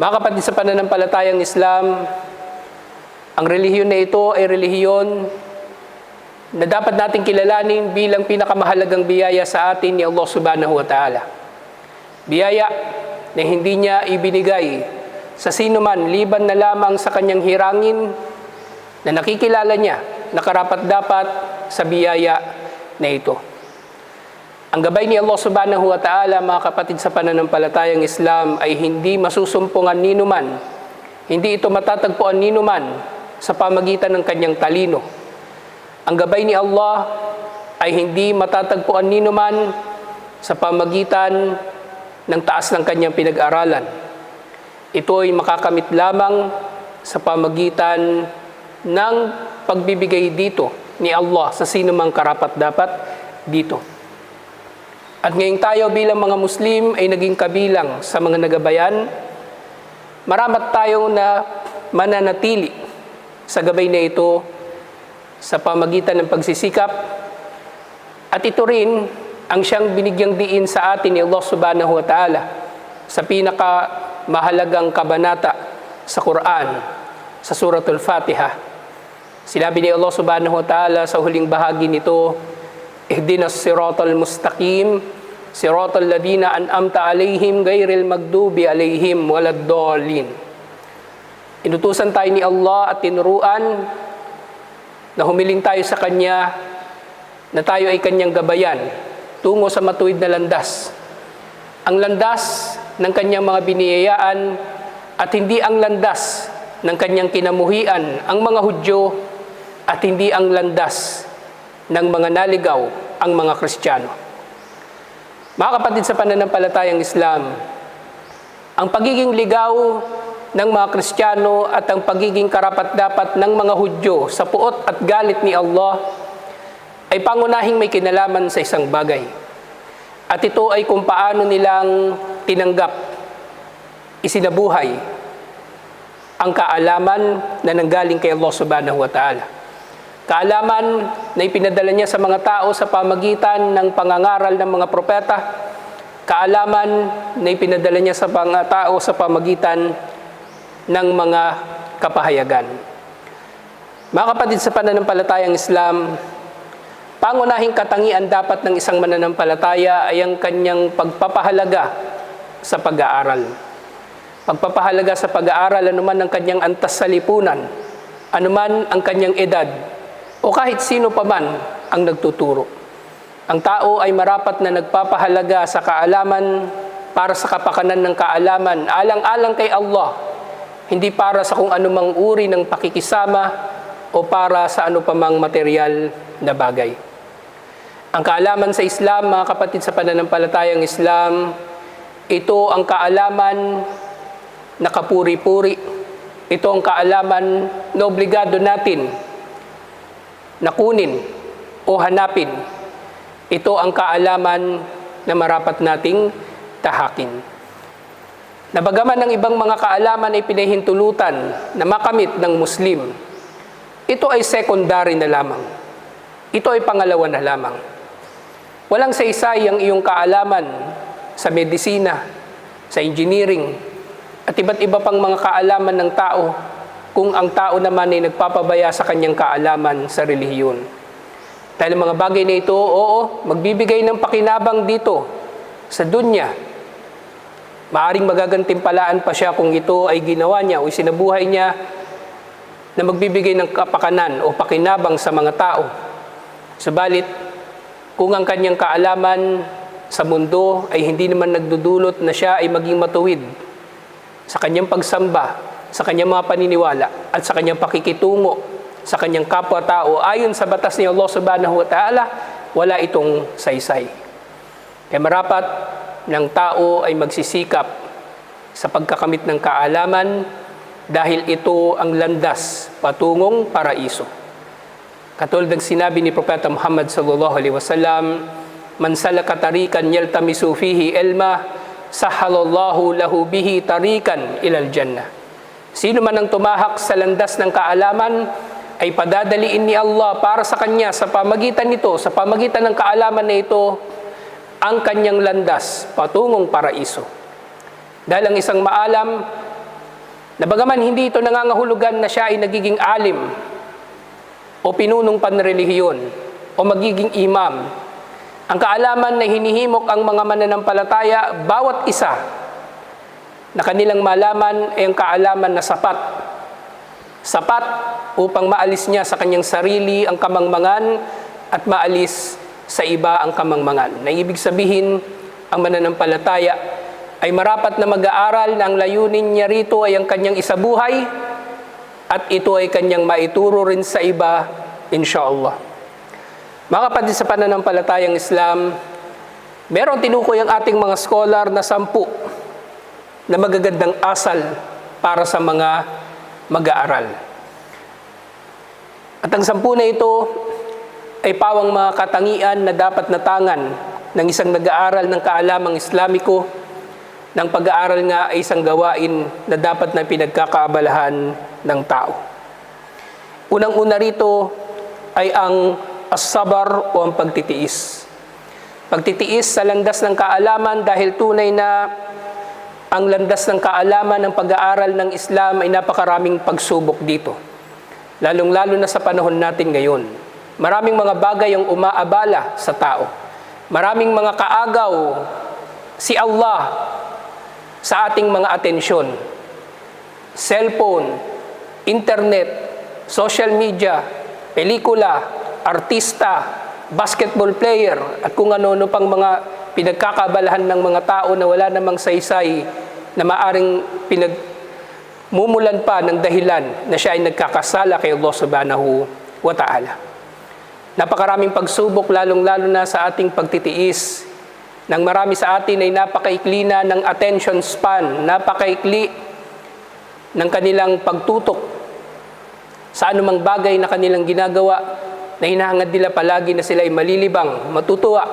Mga kapatid sa pananampalatayang Islam, ang relihiyon na ito ay relihiyon na dapat nating kilalanin bilang pinakamahalagang biyaya sa atin ni Allah subhanahu wa ta'ala. Biyaya na hindi niya ibinigay sa sino man liban na lamang sa kanyang hirangin na nakikilala niya na karapat dapat sa biyaya na ito. Ang gabay ni Allah subhanahu wa ta'ala, mga kapatid sa pananampalatayang Islam, ay hindi masusumpungan ninuman. Hindi ito matatagpuan ninuman sa pamagitan ng kanyang talino. Ang gabay ni Allah ay hindi matatagpuan ninuman sa pamagitan ng taas ng kanyang pinag-aralan. Ito ay makakamit lamang sa pamagitan ng pagbibigay dito ni Allah sa sino mang karapat dapat dito. At ngayong tayo bilang mga Muslim ay naging kabilang sa mga nagabayan, maramat tayong na mananatili sa gabay na ito sa pamagitan ng pagsisikap at ito rin ang siyang binigyang diin sa atin ni Allah subhanahu wa ta'ala sa pinaka mahalagang kabanata sa Quran, sa Suratul Fatiha. Sinabi ni Allah subhanahu wa ta'ala sa huling bahagi nito, Ihdinas siratal mustaqim, siratal ladina an'amta alayhim gayril magdubi alayhim waladdallin. Inutusan tayo ni Allah at tinuruan na humiling tayo sa Kanya na tayo ay Kanyang gabayan tungo sa matuwid na landas. Ang landas ng Kanyang mga biniyayaan at hindi ang landas ng Kanyang kinamuhian ang mga Hudyo at hindi ang landas ng mga naligaw ang mga Kristiyano. Mga kapatid sa pananampalatayang Islam, ang pagiging ligaw ng mga Kristiyano at ang pagiging karapat-dapat ng mga Hudyo sa puot at galit ni Allah ay pangunahing may kinalaman sa isang bagay. At ito ay kung paano nilang tinanggap, isinabuhay ang kaalaman na nanggaling kay Allah subhanahu wa ta'ala. Kaalaman na ipinadala niya sa mga tao sa pamagitan ng pangangaral ng mga propeta. Kaalaman na ipinadala niya sa mga tao sa pamagitan ng mga kapahayagan. Mga kapatid sa pananampalatayang Islam, pangunahing katangian dapat ng isang mananampalataya ay ang kanyang pagpapahalaga sa pag-aaral. Pagpapahalaga sa pag-aaral anuman ang kanyang antas sa lipunan, anuman ang kanyang edad, o kahit sino pa man ang nagtuturo. Ang tao ay marapat na nagpapahalaga sa kaalaman para sa kapakanan ng kaalaman, alang-alang kay Allah, hindi para sa kung anumang uri ng pakikisama o para sa ano pamang material na bagay. Ang kaalaman sa Islam, mga kapatid sa pananampalatayang Islam, ito ang kaalaman na kapuri-puri. Ito ang kaalaman na obligado natin na kunin o hanapin. Ito ang kaalaman na marapat nating tahakin. Nabagaman ng ibang mga kaalaman ay pinahintulutan na makamit ng Muslim, ito ay secondary na lamang. Ito ay pangalawa na lamang. Walang sa isa ang iyong kaalaman sa medisina, sa engineering, at iba't iba pang mga kaalaman ng tao kung ang tao naman ay nagpapabaya sa kanyang kaalaman sa relihiyon. Dahil mga bagay na ito, oo, magbibigay ng pakinabang dito sa dunya. Maaring magagantimpalaan pa siya kung ito ay ginawa niya o sinabuhay niya na magbibigay ng kapakanan o pakinabang sa mga tao. Subalit, kung ang kanyang kaalaman sa mundo ay hindi naman nagdudulot na siya ay maging matuwid sa kanyang pagsamba, sa kanyang mga paniniwala at sa kanyang pakikitungo sa kanyang kapwa-tao ayon sa batas ni Allah subhanahu wa ta'ala, wala itong saysay. Kaya marapat ng tao ay magsisikap sa pagkakamit ng kaalaman dahil ito ang landas patungong paraiso. Katulad ng sinabi ni Propeta Muhammad sallallahu alaihi wasallam, "Man salaka tarikan yaltamisu fihi ilma, sahalallahu lahu bihi tarikan ilal jannah." Sino man ang tumahak sa landas ng kaalaman ay padadaliin ni Allah para sa kanya sa pamagitan nito, sa pamagitan ng kaalaman na ito, ang kanyang landas patungong paraiso. Dahil ang isang maalam Na bagaman hindi ito nangangahulugan na siya ay nagiging alim o pinunong panrelihiyon o magiging imam. Ang kaalaman na hinihimok ang mga mananampalataya, bawat isa na kanilang malaman ay ang kaalaman na sapat. Sapat upang maalis niya sa kanyang sarili ang kamangmangan at maalis sa iba ang kamangmangan. Na ibig sabihin, ang mananampalataya ay marapat na mag-aaral na ang layunin niya rito ay ang kanyang isabuhay at ito ay kanyang maituro rin sa iba, inshallah. Mga kapatid sa pananampalatayang Islam, meron tinukoy ang ating mga scholar na sampu na magagandang asal para sa mga mag-aaral. At ang sampu na ito ay pawang mga katangian na dapat natangan ng isang nag-aaral ng kaalamang Islamiko ng pag-aaral nga ay isang gawain na dapat na pinagkakaabalahan ng tao. Unang-una rito ay ang asabar o ang pagtitiis. Pagtitiis sa landas ng kaalaman dahil tunay na ang landas ng kaalaman ng pag-aaral ng Islam ay napakaraming pagsubok dito. Lalong-lalo na sa panahon natin ngayon. Maraming mga bagay ang umaabala sa tao. Maraming mga kaagaw si Allah sa ating mga atensyon. Cellphone, internet, social media, pelikula, artista, basketball player, at kung ano-ano pang mga pinagkakabalahan ng mga tao na wala namang saysay na maaring pinag mumulan pa ng dahilan na siya ay nagkakasala kay Allah subhanahu wa ta'ala. Napakaraming pagsubok lalong-lalo na sa ating pagtitiis nang marami sa atin ay napakaikli na ng attention span, napakaikli ng kanilang pagtutok sa anumang bagay na kanilang ginagawa na hinahangad nila palagi na sila ay malilibang, matutuwa.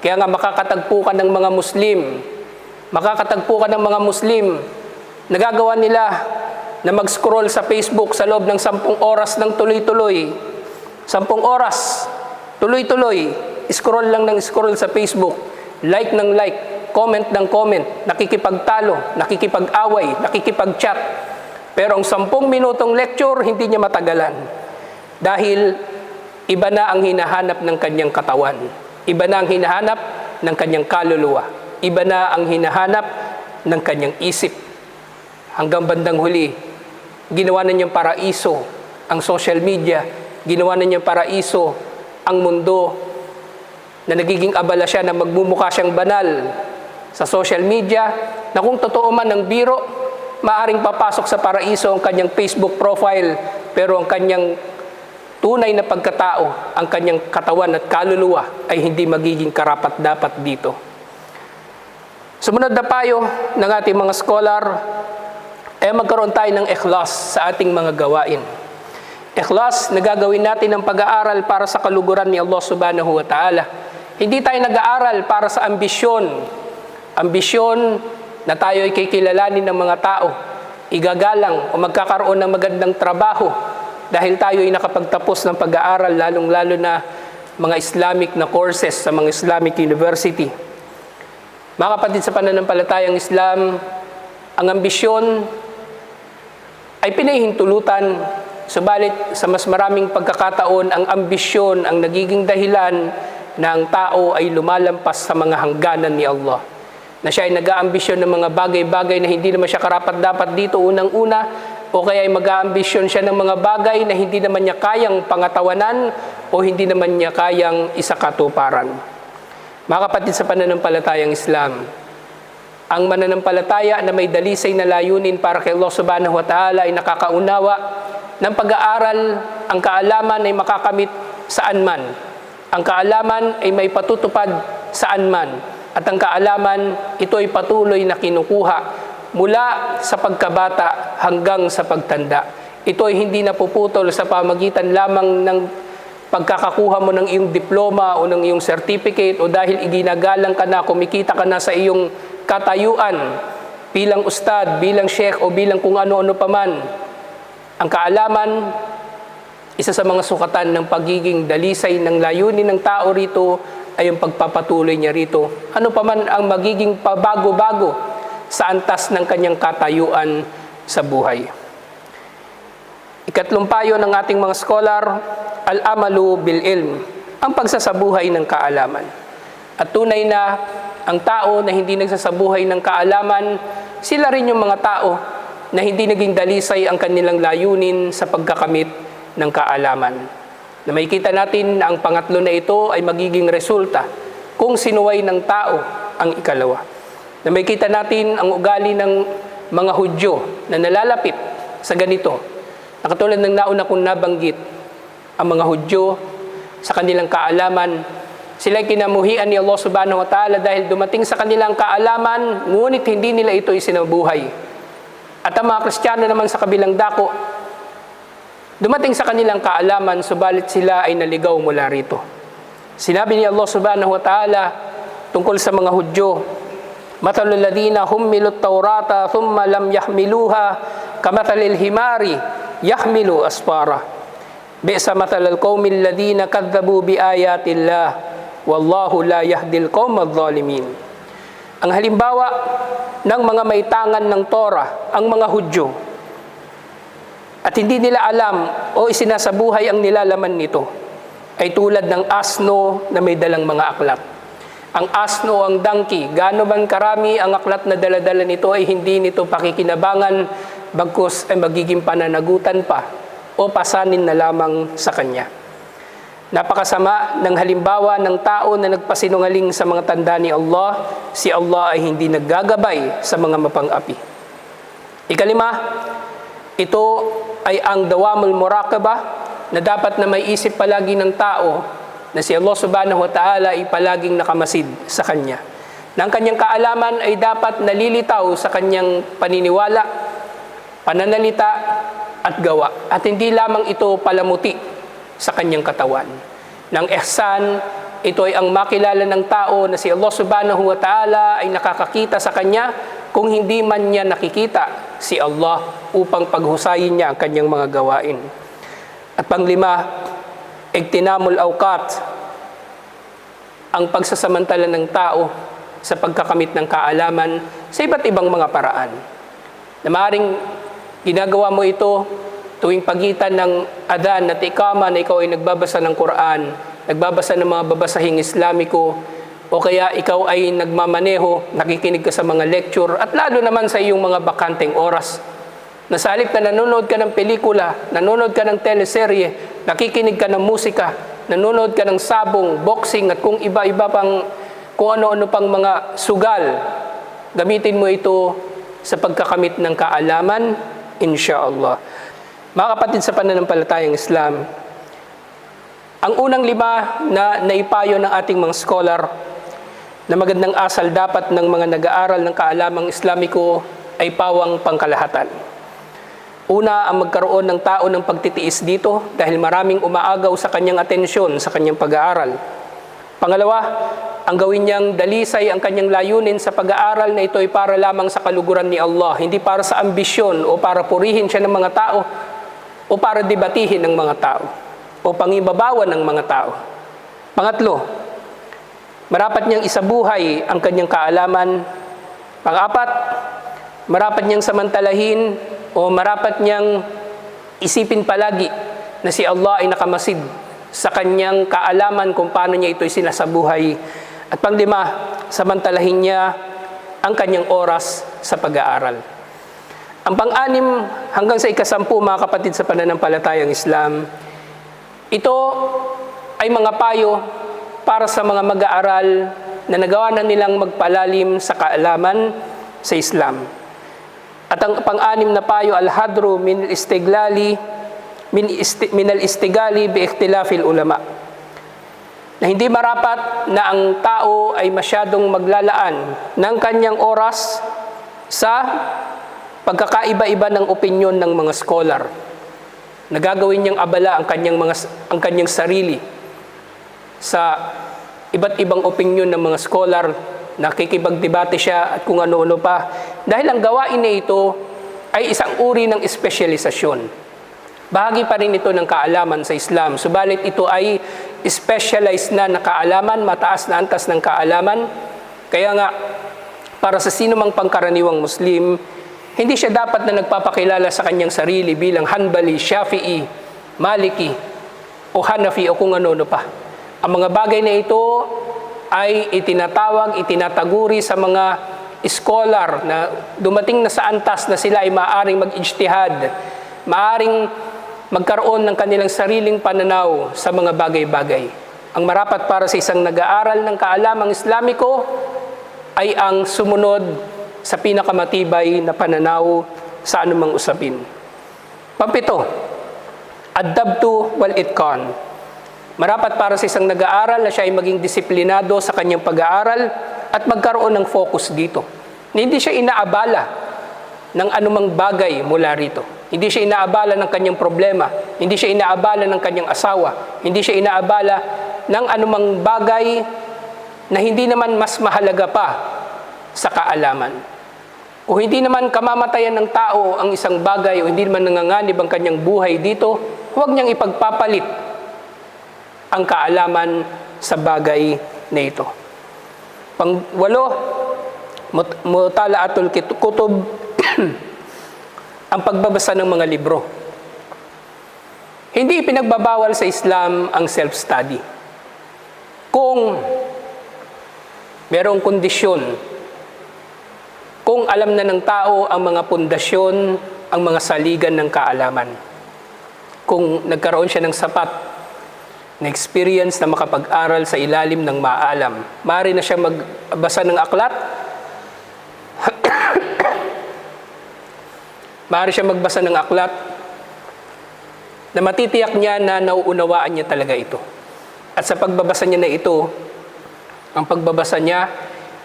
Kaya nga makakatagpo ka ng mga Muslim, makakatagpo ka ng mga Muslim, nagagawa nila na mag-scroll sa Facebook sa loob ng sampung oras ng tuloy-tuloy. Sampung oras, tuloy-tuloy, scroll lang ng scroll sa Facebook. Like ng like, comment ng comment, nakikipagtalo, nakikipag-away, nakikipag-chat. Pero ang sampung minutong lecture, hindi niya matagalan. Dahil iba na ang hinahanap ng kanyang katawan. Iba na ang hinahanap ng kanyang kaluluwa. Iba na ang hinahanap ng kanyang isip. Hanggang bandang huli, ginawa na niyang paraiso ang social media. Ginawa na niyang paraiso ang mundo na nagiging abala siya na magmumukha siyang banal sa social media na kung totoo man ng biro, maaring papasok sa paraiso ang kanyang Facebook profile pero ang kanyang tunay na pagkatao, ang kanyang katawan at kaluluwa ay hindi magiging karapat dapat dito. Sumunod na payo ng ating mga scholar ay magkaroon tayo ng ikhlas sa ating mga gawain. Ikhlas na gagawin natin ng pag-aaral para sa kaluguran ni Allah subhanahu wa ta'ala. Hindi tayo nag-aaral para sa ambisyon. Ambisyon na tayo ay kikilalanin ng mga tao. Igagalang o magkakaroon ng magandang trabaho dahil tayo ay nakapagtapos ng pag-aaral lalong-lalo na mga Islamic na courses sa mga Islamic University. Mga kapatid sa pananampalatayang Islam, ang ambisyon ay pinahihintulutan subalit sa mas maraming pagkakataon ang ambisyon ang nagiging dahilan na ang tao ay lumalampas sa mga hangganan ni Allah. Na siya ay nag-aambisyon ng mga bagay-bagay na hindi naman siya karapat dapat dito unang-una o kaya ay mag-aambisyon siya ng mga bagay na hindi naman niya kayang pangatawanan o hindi naman niya kayang isakatuparan. Mga kapatid sa pananampalatayang Islam, ang mananampalataya na may dalisay na layunin para kay Allah subhanahu wa ta'ala ay nakakaunawa ng pag-aaral, ang kaalaman ay makakamit saan man ang kaalaman ay may patutupad saan man. At ang kaalaman, ito ay patuloy na kinukuha mula sa pagkabata hanggang sa pagtanda. Ito ay hindi napuputol sa pamagitan lamang ng pagkakakuha mo ng iyong diploma o ng iyong certificate o dahil iginagalang ka na, kumikita ka na sa iyong katayuan bilang ustad, bilang sheikh o bilang kung ano-ano paman. Ang kaalaman isa sa mga sukatan ng pagiging dalisay ng layunin ng tao rito ay yung pagpapatuloy niya rito. Ano pa man ang magiging pabago-bago sa antas ng kanyang katayuan sa buhay. Ikatlong payo ng ating mga scholar, al-amalu bil ilm, ang pagsasabuhay ng kaalaman. At tunay na ang tao na hindi nagsasabuhay ng kaalaman, sila rin yung mga tao na hindi naging dalisay ang kanilang layunin sa pagkakamit ng kaalaman. Na makikita natin na ang pangatlo na ito ay magiging resulta kung sinuway ng tao ang ikalawa. Na makikita natin ang ugali ng mga Hudyo na nalalapit sa ganito. Na katulad ng nauna kong nabanggit, ang mga Hudyo sa kanilang kaalaman, sila kinamuhian ni Allah subhanahu wa ta'ala dahil dumating sa kanilang kaalaman, ngunit hindi nila ito isinabuhay. At ang mga Kristiyano naman sa kabilang dako, dumating sa kanilang kaalaman, subalit sila ay naligaw mula rito. Sinabi ni Allah subhanahu wa ta'ala tungkol sa mga Hudyo, Matalul ladina hummilu taurata thumma lam yahmiluha kamatalil himari yahmilu asfara. Bi'sa matalal qawmil ladina kadzabu bi ayatillah wallahu la yahdil qawmadh dhalimin. Ang halimbawa ng mga maitangan ng Torah, ang mga Hudyo, at hindi nila alam o isinasabuhay ang nilalaman nito, ay tulad ng asno na may dalang mga aklat. Ang asno ang donkey, gaano man karami ang aklat na daladala nito ay hindi nito pakikinabangan, bagkus ay magiging pananagutan pa o pasanin na lamang sa kanya. Napakasama ng halimbawa ng tao na nagpasinungaling sa mga tanda ni Allah, si Allah ay hindi naggagabay sa mga mapang-api. Ikalima, ito ay ang dawamul muraqabah na dapat na may isip palagi ng tao na si Allah subhanahu wa ta'ala ay palaging nakamasid sa kanya. Na ang kanyang kaalaman ay dapat nalilitaw sa kanyang paniniwala, pananalita at gawa. At hindi lamang ito palamuti sa kanyang katawan. Nang ihsan, ito ay ang makilala ng tao na si Allah subhanahu wa ta'ala ay nakakakita sa kanya kung hindi man niya nakikita si Allah upang paghusayin niya ang kanyang mga gawain. At panglima, igtinamul awqat, ang pagsasamantala ng tao sa pagkakamit ng kaalaman sa iba't ibang mga paraan. Na maaaring ginagawa mo ito tuwing pagitan ng adan at ikama na ikaw ay nagbabasa ng Quran, nagbabasa ng mga babasahing Islamiko, o kaya ikaw ay nagmamaneho, nakikinig ka sa mga lecture, at lalo naman sa iyong mga bakanteng oras. Nasalip na nanonood ka ng pelikula, nanonood ka ng teleserye, nakikinig ka ng musika, nanonood ka ng sabong, boxing, at kung iba-iba pang, kung ano-ano pang mga sugal, gamitin mo ito sa pagkakamit ng kaalaman, inshallah. Mga kapatid sa pananampalatayang Islam, ang unang lima na naipayo ng ating mga scholar na magandang asal dapat ng mga nag-aaral ng kaalamang Islamiko ay pawang pangkalahatan. Una, ang magkaroon ng tao ng pagtitiis dito dahil maraming umaagaw sa kanyang atensyon sa kanyang pag-aaral. Pangalawa, ang gawin niyang dalisay ang kanyang layunin sa pag-aaral na ito ay para lamang sa kaluguran ni Allah, hindi para sa ambisyon o para purihin siya ng mga tao o para debatihin ng mga tao o pangibabawan ng mga tao. Pangatlo, marapat niyang isabuhay ang kanyang kaalaman. Pangapat, marapat niyang samantalahin o marapat niyang isipin palagi na si Allah ay nakamasid sa kanyang kaalaman kung paano niya ito'y sinasabuhay. At panglima, samantalahin niya ang kanyang oras sa pag-aaral. Ang pang-anim hanggang sa ikasampu mga kapatid sa pananampalatayang Islam, ito ay mga payo para sa mga mag-aaral na nagawa na nilang magpalalim sa kaalaman sa Islam. At ang pang-anim na payo, al-hadru min istiglali min, isti, min al-istigali bi ikhtilafil ulama. Na hindi marapat na ang tao ay masyadong maglalaan ng kanyang oras sa pagkakaiba-iba ng opinyon ng mga scholar. Nagagawin niyang abala ang kanyang mga ang kanyang sarili sa iba't ibang opinyon ng mga scholar nakikipagdebate siya at kung ano-ano pa. Dahil ang gawain na ito ay isang uri ng espesyalisasyon. Bahagi pa rin ito ng kaalaman sa Islam. Subalit ito ay specialized na na kaalaman, mataas na antas ng kaalaman. Kaya nga, para sa sino mang pangkaraniwang Muslim, Hindi siya dapat na nagpapakilala sa kanyang sarili bilang Hanbali, Shafi'i, Maliki, o Hanafi o kung ano-ano pa. Ang mga bagay na ito ay itinatawag, itinataguri sa mga scholar na dumating na sa antas na sila ay maaaring mag-ijtihad, maaaring magkaroon ng kanilang sariling pananaw sa mga bagay-bagay. Ang marapat para sa isang nag-aaral ng kaalamang Islamiko ay ang sumunod sa pinakamatibay na pananaw sa anumang usapin. Pampito, adabtu wal itkan. Marapat para sa isang nag-aaral na siya ay maging disiplinado sa kanyang pag-aaral at magkaroon ng focus dito. Hindi siya inaabala ng anumang bagay mula rito. Hindi siya inaabala ng kanyang problema. Hindi siya inaabala ng kanyang asawa. Hindi siya inaabala ng anumang bagay na hindi naman mas mahalaga pa sa kaalaman. Kung hindi naman kamamatayan ng tao ang isang bagay o hindi naman nanganganib ang kanyang buhay dito, huwag niyang ipagpapalit ang kaalaman sa bagay na ito. Pangwalo, mut- mutalaatul kit- kutub, ang pagbabasa ng mga libro. Hindi pinagbabawal sa Islam ang self-study. Kung merong kondisyon, kung alam na ng tao ang mga pundasyon, ang mga saligan ng kaalaman. Kung nagkaroon siya ng sapat na experience na makapag-aral sa ilalim ng maalam. Maaari na siya magbasa ng aklat. Maaari siya magbasa ng aklat na matitiyak niya na nauunawaan niya talaga ito. At sa pagbabasa niya na ito, ang pagbabasa niya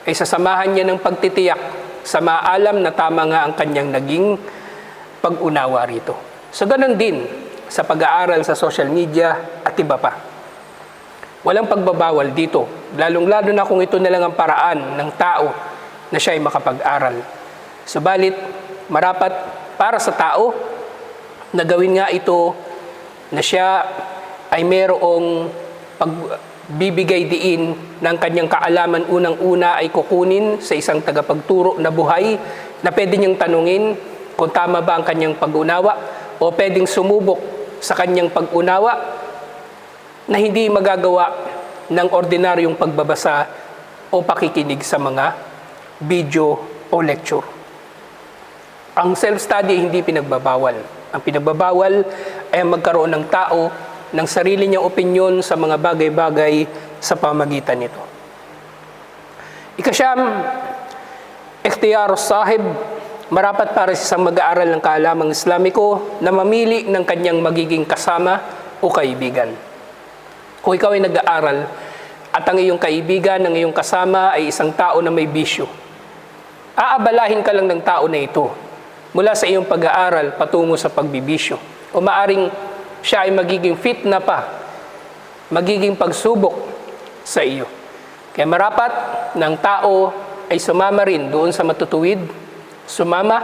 ay sasamahan niya ng pagtitiyak sa maalam na tama nga ang kanyang naging pag-unawa rito. So ganun din sa pag-aaral sa social media at iba pa. Walang pagbabawal dito, lalong-lalo na kung ito na lang ang paraan ng tao na siya ay makapag-aral. Subalit, marapat para sa tao na gawin nga ito na siya ay merong pagbibigay diin ng kanyang kaalaman unang-una ay kukunin sa isang tagapagturo na buhay na pwede niyang tanungin kung tama ba ang kanyang pag-unawa o pwedeng sumubok sa kanyang pag-unawa na hindi magagawa ng ordinaryong pagbabasa o pakikinig sa mga video o lecture. Ang self-study hindi pinagbabawal. Ang pinagbabawal ay magkaroon ng tao ng sarili niyang opinyon sa mga bagay-bagay sa pamagitan nito. Ikasyam, ikhtiyar sahib, marapat para sa isang mag-aaral ng kaalamang Islamiko na mamili ng kanyang magiging kasama o kaibigan. Kung ikaw ay nag-aaral at ang iyong kaibigan, ang iyong kasama ay isang tao na may bisyo, aabalahin ka lang ng tao na ito mula sa iyong pag-aaral patungo sa pagbibisyo. O maaring siya ay magiging fit na pa, magiging pagsubok sa iyo. Kaya marapat ng tao ay sumama rin doon sa matutuwid, sumama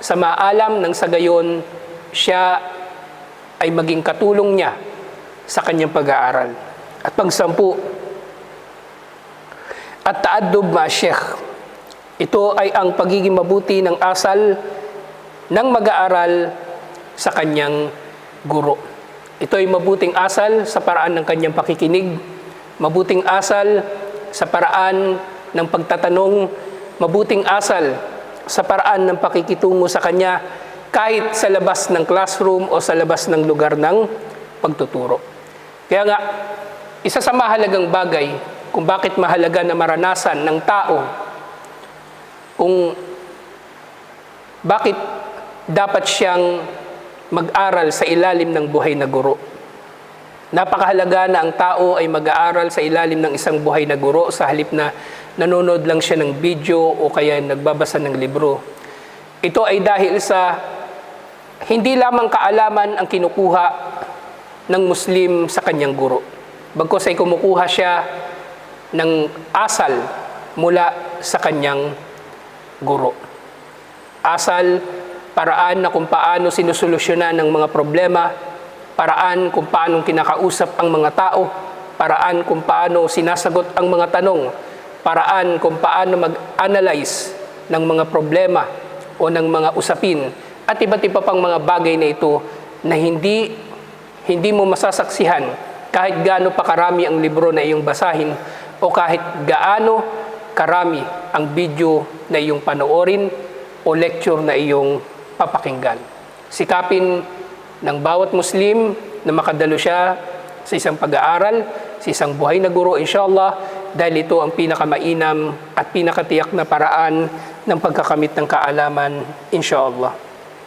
sa maalam ng sa gayon siya ay maging katulong niya sa kanyang pag-aaral. At pagsampu, at taadub ma sheikh. Ito ay ang pagiging mabuti ng asal ng mag-aaral sa kanyang guro. Ito ay mabuting asal sa paraan ng kanyang pakikinig, mabuting asal sa paraan ng pagtatanong, mabuting asal sa paraan ng pakikitungo sa kanya kahit sa labas ng classroom o sa labas ng lugar ng pagtuturo. Kaya nga, isa sa mahalagang bagay kung bakit mahalaga na maranasan ng tao kung bakit dapat siyang mag-aral sa ilalim ng buhay na guro. Napakahalaga na ang tao ay mag-aaral sa ilalim ng isang buhay na guro sa halip na nanonood lang siya ng video o kaya nagbabasa ng libro. Ito ay dahil sa hindi lamang kaalaman ang kinukuha ng Muslim sa kanyang guro. Bagkos ay kumukuha siya ng asal mula sa kanyang guro. Asal paraan na kung paano sinusolusyonan ng mga problema, paraan kung paano kinakausap ang mga tao, paraan kung paano sinasagot ang mga tanong, paraan kung paano mag-analyze ng mga problema o ng mga usapin at iba't iba pang mga bagay na ito na hindi hindi mo masasaksihan kahit gaano pa karami ang libro na iyong basahin o kahit gaano karami ang video na iyong panoorin o lecture na iyong papakinggan. Sikapin ng bawat Muslim na makadalo siya sa isang pag-aaral, sa isang buhay na guro, inshallah, dahil ito ang pinakamainam at pinakatiyak na paraan ng pagkakamit ng kaalaman, inshallah.